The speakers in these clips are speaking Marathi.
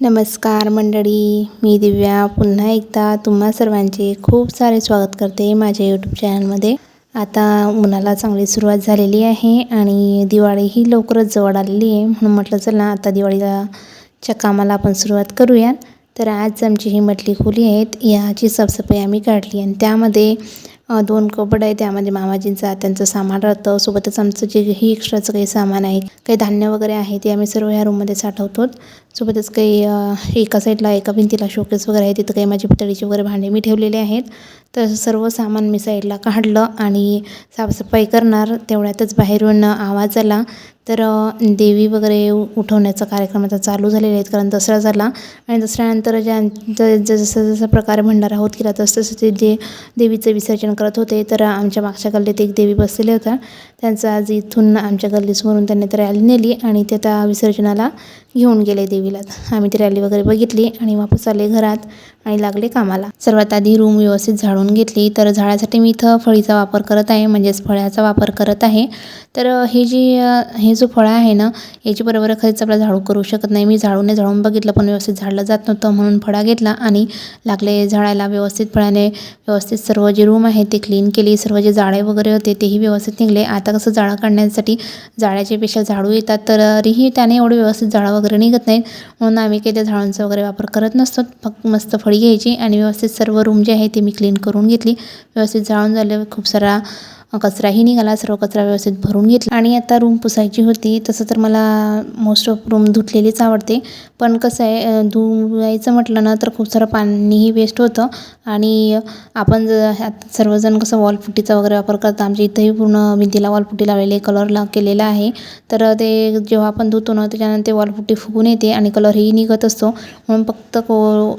नमस्कार मंडळी मी दिव्या. पुन्हा एकदा तुम्हा सर्वांचे खूप सारे स्वागत करते माझ्या यूट्यूब चॅनलमध्ये आता उन्हाला चांगली सुरुवात झालेली आहे आणि दिवाळीही लवकरच जवळ आलेली आहे. म्हणून म्हटलं चला आता दिवाळीला च्या कामाला आपण सुरुवात करूया तर आज आमची ही मटली खोली आहेत याची साफसफाई आम्ही काढली आणि त्यामध्ये दोन कपड आहे त्यामध्ये मामाजींचा त्यांचं सामान राहतं. सोबतच आमचं जे ही एक्स्ट्राचं काही सामान आहे काही धान्य वगैरे आहे ते आम्ही सर्व ह्या रूममध्ये साठवतो सोबतच काही एका साईडला एका भिंतीला शोकेस वगैरे आहे. तिथं काही माझी पितळीची वगैरे भांडे मी ठेवलेले आहेत. तर सर्व सामान मी साईडला काढलं आणि साफसफाई करणार. तेवढ्यातच बाहेरून आवाज आला. तर देवी वगैरे उठवण्याचा कार्यक्रम आता चालू झालेले आहेत कारण दसरा झाला आणि दसऱ्यानंतर ज्या ज- जसं जसं प्रकारे भंडारा होत गेला तसं तसं ते जे देवीचं विसर्जन करत होते तर आमच्या मागच्या गल्लीत एक देवी बसलेल्या होत्या. त्यांचं आज इथून आमच्या गल्लीसमोरून त्यांनी तर रॅली नेली आणि ते त्या विसर्जनाला घेऊन गेले देवी गेलात आम्ही ती रॅली वगैरे बघितली आणि वापस आले घरात. आणि लागले कामाला. सर्वात आधी रूम व्यवस्थित झाडून घेतली तर झाडासाठी मी इथं फळीचा वापर करत आहे म्हणजेच फळ्याचा वापर करत आहे. तर हे जी हे जो फळं आहे ना याची बरोबर खरंच आपला झाडू करू शकत नाही. मी झाडूने झाडून बघितलं पण व्यवस्थित झाडलं जात नव्हतं म्हणून फळा घेतला आणि लागले झाडायला व्यवस्थित फळाने व्यवस्थित सर्व जे रूम आहे ते क्लीन केली. सर्व जे जाळे वगैरे होते तेही व्यवस्थित निघले. आता कसं जाळं काढण्यासाठी जाळ्याचे पेशा झाडू येतात तरीही त्याने एवढे व्यवस्थित जाळं वगैरे निघत नाहीत. म्हणून आम्ही काही त्या झाडांचा वगैरे वापर करत नसतो. फक्त मस्त फळ घ्यायची आणि व्यवस्थित सर्व रूम जे आहे ते मी क्लीन करून घेतली. व्यवस्थित जाळून झाल्यावर खूप सारा कचराही निघाला सर्व कचरा व्यवस्थित भरून घेतला. आणि आता रूम पुसायची होती तसं तर मला मोस्ट ऑफ रूम धुतलेलीच आवडते. पण कसं आहे धुवायचं म्हटलं ना तर खूप सारं पाणीही वेस्ट होतं. आणि आपण ज आता सर्वजण कसं वॉलपुट्टीचा वगैरे वापर करतात आमच्या इथंही पूर्ण भिंतीला वॉलपुट्टी लावलेली कलर ला केलेला आहे. तर ते जेव्हा आपण धुतो ना त्याच्यानंतर ते वॉलपुट्टी फुगून येते आणि कलरही निघत असतो. म्हणून फक्त को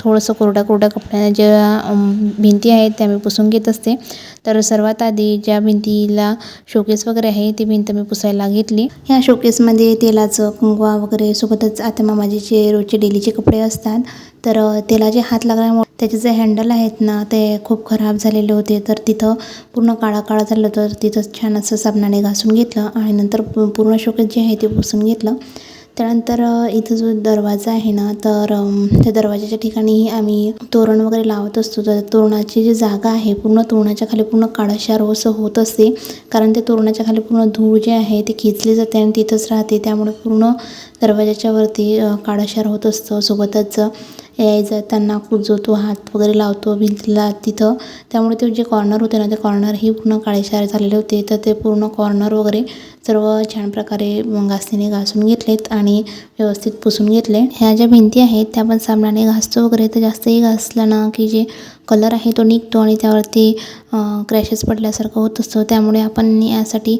थोडंसं कोरड्या कोरड्या कपड्याने ज्या भिंती आहेत त्या मी पुसून घेत असते. तर सर्वात आधी ज्या भिंतीला शोकेस वगैरे आहे ती भिंत मी पुसायला घेतली. ह्या शोकेसमध्ये तेलाचं कुंकवा वगैरे सोबतच आता मामाजीचे रोजचे डेलीचे कपडे असतात. तर तेलाचे हात लागल्यामुळे त्याचे जे हँडल आहेत ना ते खूप खराब झालेले होते. तर तिथं पूर्ण काळा काळा झालं तर तिथं छान असं साबणाने घासून घेतलं आणि नंतर पूर्ण शोकेस जे आहे ते पुसून घेतलं. त्यानंतर इथं जो दरवाजा आहे ना तर त्या दरवाजाच्या ठिकाणी आम्ही तोरण वगैरे लावत असतो. तर तोरणाची जी जागा आहे पूर्ण तोरणाच्या खाली पूर्ण काळाशार असं होत असते. कारण ते तोरणाच्या खाली पूर्ण धूळ जे आहे ते खेचली जाते आणि तिथंच राहते. त्यामुळे पूर्ण दरवाजाच्या वरती काळशार काळाशार होत असतं. सोबतच याय जाताना जो तो हात वगैरे लावतो भिंतीला तिथं. त्यामुळे ते जे कॉर्नर होते ना ते कॉर्नरही पूर्ण काळेशार झालेले होते. तर ते पूर्ण कॉर्नर वगैरे सर्व छान प्रकारे घासणीने घासून घेतलेत आणि व्यवस्थित पुसून घेतले. ह्या ज्या भिंती आहेत त्या पण साबणाने घासतो वगैरे तर जास्तही घासला ना की जे कलर आहे तो निघतो आणि त्यावरती क्रॅशेस पडल्यासारखं होत असतो. त्यामुळे आपण यासाठी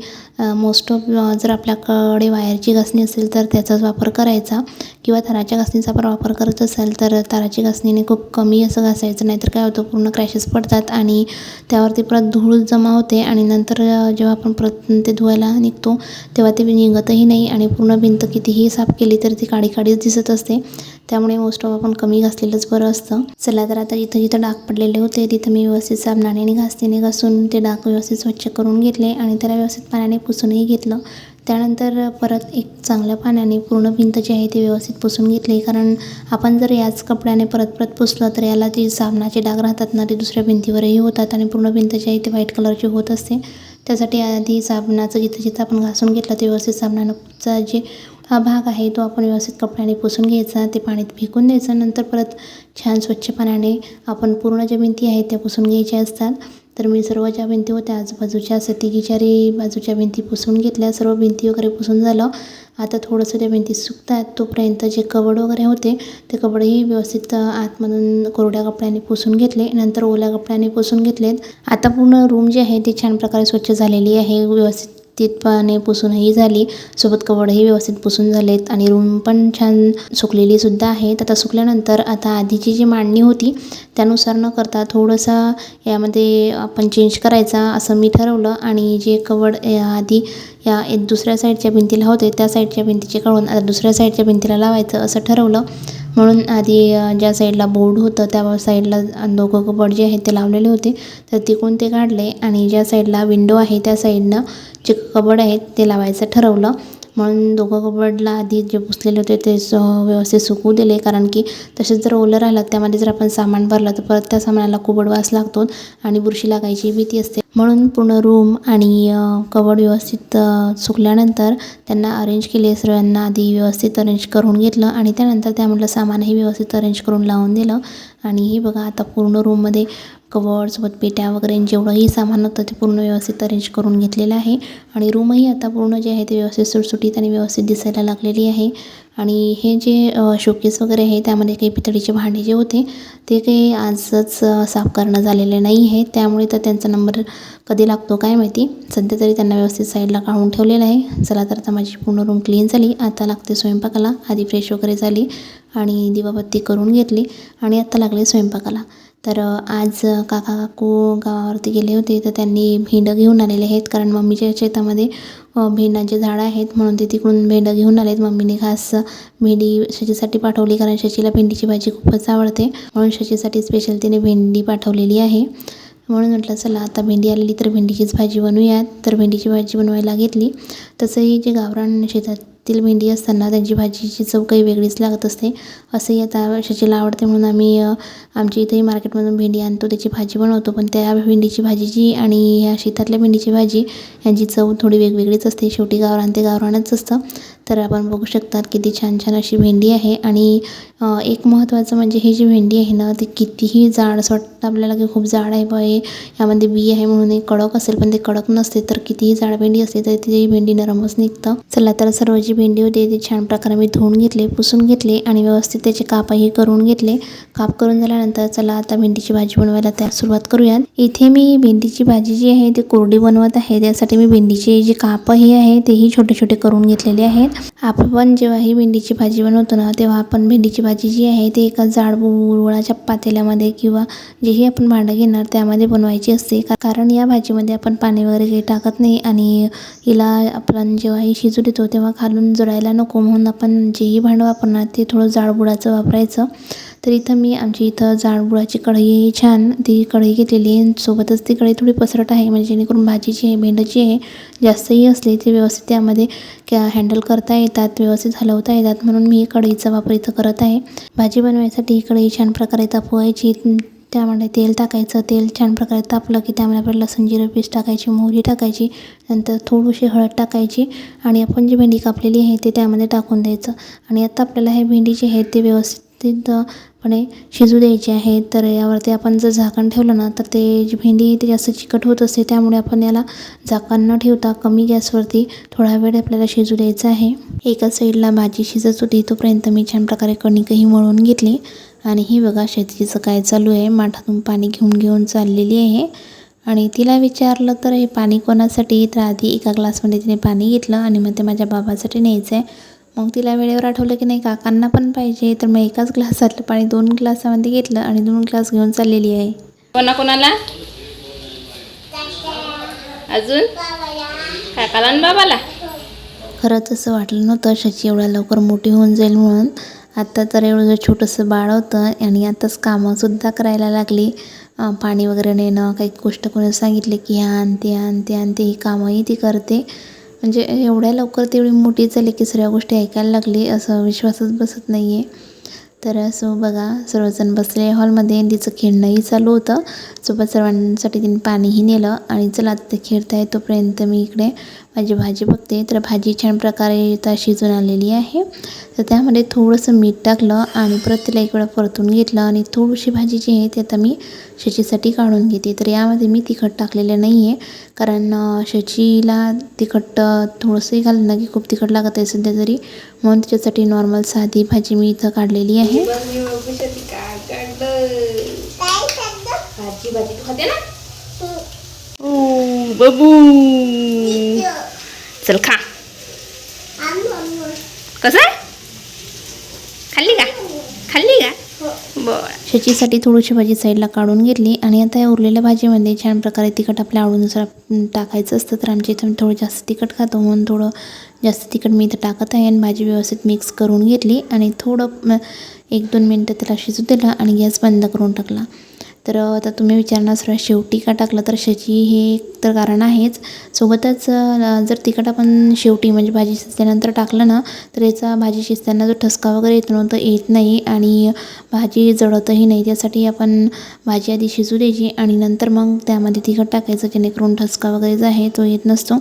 मोस्ट ऑफ जर आपल्याकडे वायरची घासणी असेल तर त्याचाच वापर करायचा. किंवा ताराच्या घासणीचा पण वापर करत असाल तर ताराची घासणीने खूप कमी असं घासायचं नाहीतर काय होतं पूर्ण क्रॅशेस पडतात आणि त्यावरती परत धूळ जमा होते आणि नंतर जेव्हा आपण परत ते धुवायला निघतो तेव्हा ते निघतही नाही आणि पूर्ण भिंत कितीही साफ केली तर ती काळी काळीच दिसत असते. त्यामुळे मोस्ट ऑफ आपण कमी घासलेलंच बरं असतं. चला तर आता जिथं जिथं डाग पडलेले होते तिथं मी व्यवस्थित साबणाने आणि घासून ते डाग व्यवस्थित स्वच्छ करून घेतले आणि त्याला व्यवस्थित पाण्याने पुसूनही घेतलं. त्यानंतर परत एक चांगल्या पाण्याने पूर्ण भिंत जी आहे ती व्यवस्थित पुसून घेतली. कारण आपण जर याच कपड्याने परत परत पुसलं तर याला जी साबणाचे डाग राहतात ना ते दुसऱ्या भिंतीवरही होतात आणि पूर्ण भिंत जी आहे ती व्हाईट कलरची होत असते. त्यासाठी आधी साबणाचं जिथं जिथं आपण घासून घेतलं ते व्यवस्थित साबणाचा जे हा भाग आहे तो आपण व्यवस्थित कपड्याने पुसून घ्यायचा ते पाण्यात फेकून द्यायचं नंतर परत छान स्वच्छ पाण्याने आपण पूर्ण ज्या भिंती आहेत त्या पुसून घ्यायच्या असतात. तर मी सर्व ज्या भिंती होत्या आजूबाजूच्या असं तिघी चारी बाजूच्या भिंती पुसून घेतल्या सर्व भिंती वगैरे पुसून झालं. आता थोडंसं त्या भिंती सुकतात तोपर्यंत जे कबड वगैरे होते ते कबडही व्यवस्थित आतमधून कोरड्या कपड्याने पुसून घेतले नंतर ओल्या कपड्याने पुसून घेतलेत. आता पूर्ण रूम जी आहे ती छान प्रकारे स्वच्छ झालेली आहे व्यवस्थित पाने पुसूनही झाली. सोबत कवडही व्यवस्थित पुसून झालेत आणि रूम पण छान सुकलेली सुद्धा आहेत आता सुकल्यानंतर आता आधीची जी मांडणी होती त्यानुसार न करता थोडंसं यामध्ये आपण चेंज करायचा असं मी ठरवलं. आणि जे कवड आधी या एक दुसऱ्या साईडच्या भिंतीला होते त्या साईडच्या भिंतीचे काढून आता दुसऱ्या साईडच्या भिंतीला लावायचं असं ठरवलं. म्हणून आधी ज्या साईडला बोर्ड होतं त्या साईडला दोघं कबड जे आहेत ते लावलेले होते. तर तिकडून ते काढले आणि ज्या साईडला विंडो आहे त्या साईडनं जे कबड आहेत ते लावायचं ठरवलं. म्हणून दोघं कबडला आधी जे पुसलेले होते ते स व्यवस्थित सुकवू दिले. कारण की तसेच जर ओलं राहिलं त्यामध्ये जर आपण सामान भरलं तर परत त्या सामानाला कुबड वास लागतो आणि बुरशी लागायची भीती असते. म्हणून पूर्ण रूम आणि कवड व्यवस्थित सुकल्यानंतर त्यांना अरेंज केले सर्वांना आधी व्यवस्थित अरेंज करून घेतलं आणि त्यानंतर त्यामधलं सामानही व्यवस्थित अरेंज करून लावून दिलं. आणि हे बघा आता पूर्ण रूममध्ये कवर्डसोबत पेट्या वगैरे जेवढंही सामान होतं ते पूर्ण व्यवस्थित अरेंज करून घेतलेलं आहे. आणि रूमही आता पूर्ण जे आहे ते व्यवस्थित सुटसुटीत आणि व्यवस्थित दिसायला लागलेली आहे. आणि हे जे शोकेस वगैरे आहे त्यामध्ये काही पितळीचे भांडे जे होते ते काही आजच साफ करणं झालेले नाही आहे. त्यामुळे तर त्यांचा नंबर कधी लागतो काय माहिती. सध्या तरी त्यांना व्यवस्थित साईडला काढून ठेवलेलं आहे. चला तर आता माझी पूर्ण रूम क्लीन झाली. आता लागते स्वयंपाकाला. आधी फ्रेश वगैरे झाली आणि दिवाबत्ती करून घेतली. आणि आत्ता लागले स्वयंपाकाला. तर आज काका काकू गावावरती गेले होते तर त्यांनी भेंडं घेऊन आलेले आहेत. कारण मम्मीच्या शेतामध्ये भेंडाचे भेंडांचे झाडं आहेत. म्हणून ते तिकडून भेंडं घेऊन आलेत. मम्मीने खास भेंडी शशीसाठी पाठवली कारण शशीला भेंडीची भाजी खूपच आवडते. म्हणून शशीसाठी स्पेशल तिने भेंडी पाठवलेली आहे. म्हणून म्हटलं चला आता भेंडी आलेली तर भेंडीचीच भाजी बनवूयात. तर भेंडीची भाजी बनवायला घेतली. तसंही जे गावरान शेतात शेतातील भेंडी असताना त्यांची भाजीची चव काही वेगळीच लागत असते. असंही आता शचीला आवडते म्हणून आम्ही आमच्या इथेही मार्केटमधून भेंडी आणतो त्याची भाजी बनवतो. पण त्या भेंडीची भाजीची आणि ह्या शेतातल्या भेंडीची भाजी यांची चव थोडी वेगवेगळीच असते. शेवटी गावरान ते गावरानच असतं. तर आपण बघू शकतात किती छान छान अशी भेंडी आहे आणि एक महत्त्वाचं म्हणजे ही जी भेंडी आहे ना ती कितीही जाड असं वाटतं आपल्याला की खूप जाड आहे बा हे यामध्ये बी आहे म्हणून एक कडक असेल पण ते कडक नसते तर कितीही जाड भेंडी असते तर ती भेंडी नरमच निघतं. चला तर सर्व जी भेंडी होती ती छान प्रकारे मी धुवून घेतले पुसून घेतले आणि व्यवस्थित त्याचे कापही करून घेतले. काप करून झाल्यानंतर चला आता भेंडीची भाजी बनवायला त्या सुरुवात करूयात. इथे मी भेंडीची भाजी जी आहे ती कोरडी बनवत आहे त्यासाठी मी भेंडीचे जे कापही आहे तेही छोटे छोटे करून घेतलेले आहेत. आपण जेव्हा ही भेंडीची भाजी बनवतो ना तेव्हा आपण भेंडीची भाजी जी आहे ती एका जाड गुळगुळाच्या पातेल्यामध्ये किंवा जेही आपण भांडं घेणार त्यामध्ये बनवायची असते कारण या भाजीमध्ये आपण पाणी वगैरे काही टाकत नाही आणि हिला आपण जेव्हा ही शिजू देतो तेव्हा खालून जळायला नको म्हणून आपण जेही भांडं वापरणार ते थोडं जाडबुडाचं वापरायचं तर इथं मी आमची इथं जाडबुळाची कढई आहे छान ती कढई घेतलेली आहे. सोबतच ती कढई थोडी पसरट आहे म्हणजे जेणेकरून भाजीची आहे भेंडची आहे जास्तही असली ती व्यवस्थित त्यामध्ये क्या हँडल करता येतात व्यवस्थित हलवता येतात. म्हणून मी कढईचा वापर इथं करत आहे. भाजी बनवायसाठी ही कढई छान प्रकारे तापवायची. त्यामध्ये तेल टाकायचं. तेल छान प्रकारे तापलं की त्यामध्ये आपल्याला लसूण जिरं पेस्ट टाकायची मोहरी टाकायची नंतर थोडीशी हळद टाकायची आणि आपण जी भेंडी कापलेली आहे ते त्यामध्ये टाकून द्यायचं. आणि आता आपल्याला हे भेंडी जी आहे ते व्यवस्थित व्यवस्थितपणे शिजू द्यायची आहे. तर यावरती आपण जर झाकण ठेवलं ना तर ते जी भेंडी आहे ती जास्त चिकट होत असते. त्यामुळे आपण याला झाकण न ठेवता कमी गॅसवरती थोडा वेळ आपल्याला शिजू द्यायचा आहे. एका साईडला भाजी शिजत होती तोपर्यंत मी छान प्रकारे कणिकही मळून घेतली. आणि ही बघा शेतीचं काय चालू आहे. माठातून पाणी घेऊन घेऊन चाललेली आहे. आणि तिला विचारलं तर हे पाणी कोणासाठी? तर आधी एका ग्लासमध्ये तिने पाणी घेतलं आणि मग ते माझ्या बाबासाठी न्यायचं आहे मग तिला वेळेवर आठवलं की नाही काकांना पण पाहिजे. तर मग एकाच ग्लासातलं पाणी दोन ग्लासामध्ये घेतलं आणि दोन ग्लास घेऊन चाललेली आहे. कोणा कोणाला अजून? काकाला आणि बाबाला? खरंच असं वाटलं नव्हतं शची एवढ्या लवकर मोठी होऊन जाईल म्हणून. आत्ता तर एवढं छोटंसं बाळ होतं आणि आताच कामंसुद्धा करायला लागली. पाणी वगैरे नेणं काही गोष्ट कोणी सांगितले की हे आण ते आण ते आण ते ही कामंही ती करते. म्हणजे एवढ्या लवकर तेवढी मोठी झाली की सर्व गोष्टी ऐकायला लागली असं विश्वासच बसत नाही आहे तर असं बघा सर्वजण बसले. हॉलमध्ये तिचं खेळणंही चालू होतं. सोबत सर्वांसाठी तिने पाणीही नेलं आणि चला आता ते खेळताय तोपर्यंत मी इकडे माझी भाजी बघते. तर भाजी छान प्रकारे आता शिजून आलेली आहे. तर त्यामध्ये थोडंसं मीठ टाकलं आणि परत तिला एक वेळा परतून घेतलं आणि थोडीशी भाजी जी आहे ती आता मी शचीसाठी काढून घेते. तर यामध्ये मी तिखट टाकलेलं नाही आहे कारण शेचीला शचीला तिखट थोडंसंही घालणं ना की खूप तिखट लागत आहे सध्या तरी. म्हणून त्याच्यासाठी नॉर्मल साधी भाजी मी इथं काढलेली आहे. भाजी भाजी तू खाते ना? बबू चल खा कसं? आहे खाल्ली का? खाल्ली का? बरं. शचीसाठी थोडीशी भाजी साईडला काढून घेतली आणि आता या उरलेल्या भाजीमध्ये छान प्रकारे तिखट आपल्या आवडीनुसार टाकायचं असतं तर आमच्या इथं थोडं जास्त तिखट खातो. म्हणून थोडं जास्त तिखट मी इथं टाकत आहे आणि भाजी व्यवस्थित मिक्स करून घेतली आणि थोडं एक दोन मिनटं त्याला शिजू दिलं आणि गॅस बंद करून टाकला. तर आता तुम्ही विचारणार सर शेवटी का टाकलं तर शेची हे एक तर कारण आहेच. सोबतच जर तिखट आपण शेवटी म्हणजे भाजी शिजल्यानंतर टाकलं ना तर याचा भाजी शिजताना जो ठसका वगैरे येतो ना तो येत नाही आणि भाजी जळतही नाही. त्यासाठी आपण भाजी आधी शिजू द्यायची आणि नंतर मग त्यामध्ये तिखट टाकायचं जेणेकरून ठसका वगैरे जो आहे तो येत नसतो.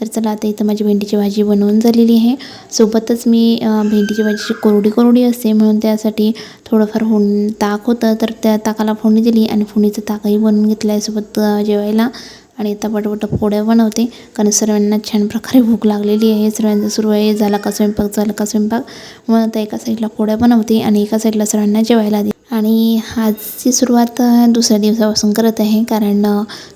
तर चला आता इथं माझी भेंडीची भाजी बनवून झालेली आहे. सोबतच मी भेंडीची भाजीची कोरडी कोरडी असते म्हणून त्यासाठी थोडंफार होऊन ताक होतं तर त्या ताकाला फोडणी दिली आणि फोडणीचं ताकही बनवून घेतलं आहे सोबत जेवायला. आणि आता पटपट पोळ्या बनवते कारण सर्वांना छान प्रकारे भूक लागलेली आहे. सर्वांचं सुरू आहे झाला का स्वयंपाक झाला का स्वयंपाक. मग आता एका साईडला पोळ्या बनवते आणि एका साईडला सर्वांना जेवायला दे आणि आजची सुरुवात दुसऱ्या दिवसापासून करत आहे. कारण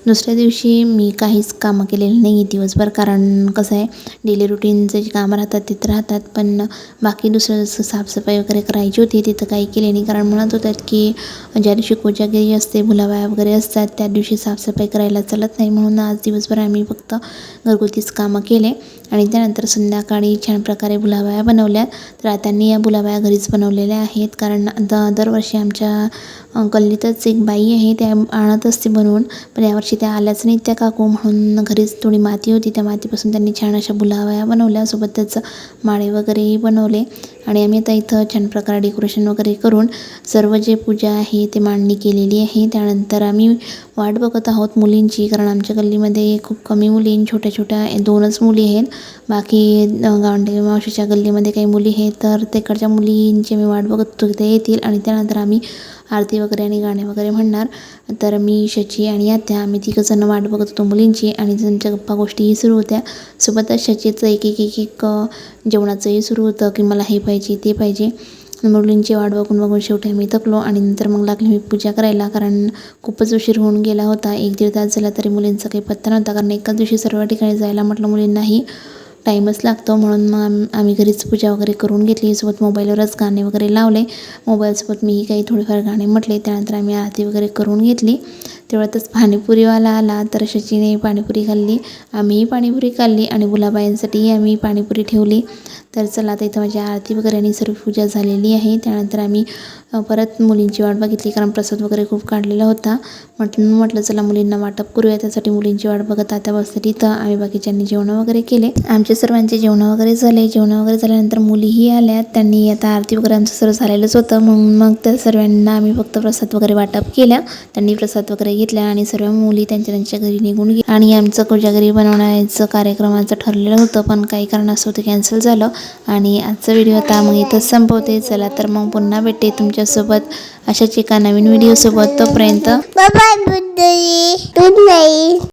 दुसऱ्या दिवशी मी काहीच कामं केलेली नाही दिवसभर. कारण कसं आहे डेली रुटीनचे जे कामं राहतात तिथं राहतात. पण बाकी दुसरं जसं साफसफाई वगैरे करायची होती तिथं काही केले नाही. कारण म्हणत होतात की ज्या दिवशी कोजागिरी असते भुलाबाया वगैरे असतात त्या दिवशी साफसफाई करायला चालत नाही. म्हणून आज दिवसभर आम्ही फक्त घरगुतीच कामं केले. आणि त्यानंतर संध्याकाळी छान प्रकारे भुलाबाया बनवल्या. तर त्यांनी या भुलाबाया घरीच बनवलेल्या आहेत. कारण द दरवर्षी आमच्या गल्लीतच एक बाई आहे त्या आणत असते बनवून. पण यावर्षी त्या आल्याच नाही त्या काकू म्हणून घरीच थोडी माती होती. त्या मातीपासून त्यांनी छान अशा बुलाव्या बनवल्या. सोबत त्याचं माळे वगैरेही बनवले. आणि आम्ही आता इथं छान प्रकारे डेकोरेशन वगैरे करून सर्व जे पूजा आहे ते मांडणी केलेली आहे. त्यानंतर आम्ही वाट बघत आहोत मुलींची. कारण आमच्या गल्लीमध्ये खूप कमी मुली छोट्या छोट्या दोनच मुली आहेत. बाकी गावंडी गावंडे मावशीच्या गल्लीमध्ये काही मुली आहेत तर तिकडच्या मुलींची मी वाट बघत होतो ते येतील आणि त्यानंतर आम्ही आरती वगैरे आणि गाणे वगैरे म्हणणार. तर मी शची आणि आत्या आम्ही तिघंजण वाट बघत होतो मुलींची आणि त्यांच्या गप्पा गोष्टीही सुरू होत्या. सोबतच शचीचं एक एक एक एक जेवणाचंही सुरू होतं की मला हे पाहिजे ते पाहिजे. मुलींची वाट बघून बघून शेवटी आम्ही थकलो आणि नंतर मग लागली मी पूजा करायला. कारण खूपच उशीर होऊन गेला होता. एक दीड तास झाला तरी मुलींचा काही पत्ता नव्हता. कारण एकाच दिवशी सर्व ठिकाणी जायला म्हटलं मुलींनाही टाईमच लागतो. म्हणून मग आम्ही घरीच पूजा वगैरे करून घेतली. सोबत मोबाईलवरच गाणे वगैरे लावले. मोबाईलसोबत मीही काही थोडेफार गाणे म्हटले. त्यानंतर आम्ही आरती वगैरे करून घेतली. तेवढ्यातच पाणीपुरीवाला आला तर शचीने पाणीपुरी खाल्ली. आम्हीही पाणीपुरी खाल्ली आणि गुलाबाईंसाठीही आम्ही पाणीपुरी ठेवली. तर चला आता इथं माझी आरती वगैरे आणि सर्व पूजा झालेली आहे. त्यानंतर आम्ही परत मुलींची वाट बघितली कारण प्रसाद वगैरे खूप काढलेला होता. म्हटलं म्हटलं चला मुलींना वाटप करूया. त्यासाठी मुलींची वाट बघत आता बसते तिथं. आम्ही बाकीच्यांनी जेवणं वगैरे केले. आमचे सर्वांचे जेवणं वगैरे झाले. जेवणं वगैरे झाल्यानंतर मुलीही आल्या. त्यांनी आता आरती वगैरे आमचं सर्व झालेलंच होतं. म्हणून मग त्या सर्वांना आम्ही फक्त प्रसाद वगैरे वाटप केल्या त्यांनी प्रसाद वगैरे घेतला आणि सर्व मुली त्यांच्या त्यांच्या घरी निघून गेली आणि आमचं कोजागरी बनवण्याचं कार्यक्रमाचं ठरलेलं होतं. पण काही कारणास्तव ते कॅन्सल झालं. आणि आजचा व्हिडिओ आता मग इथंच संपवते. चला तर मग पुन्हा भेटते तुमच्यासोबत अशाच एका नवीन व्हिडिओसोबत तोपर्यंत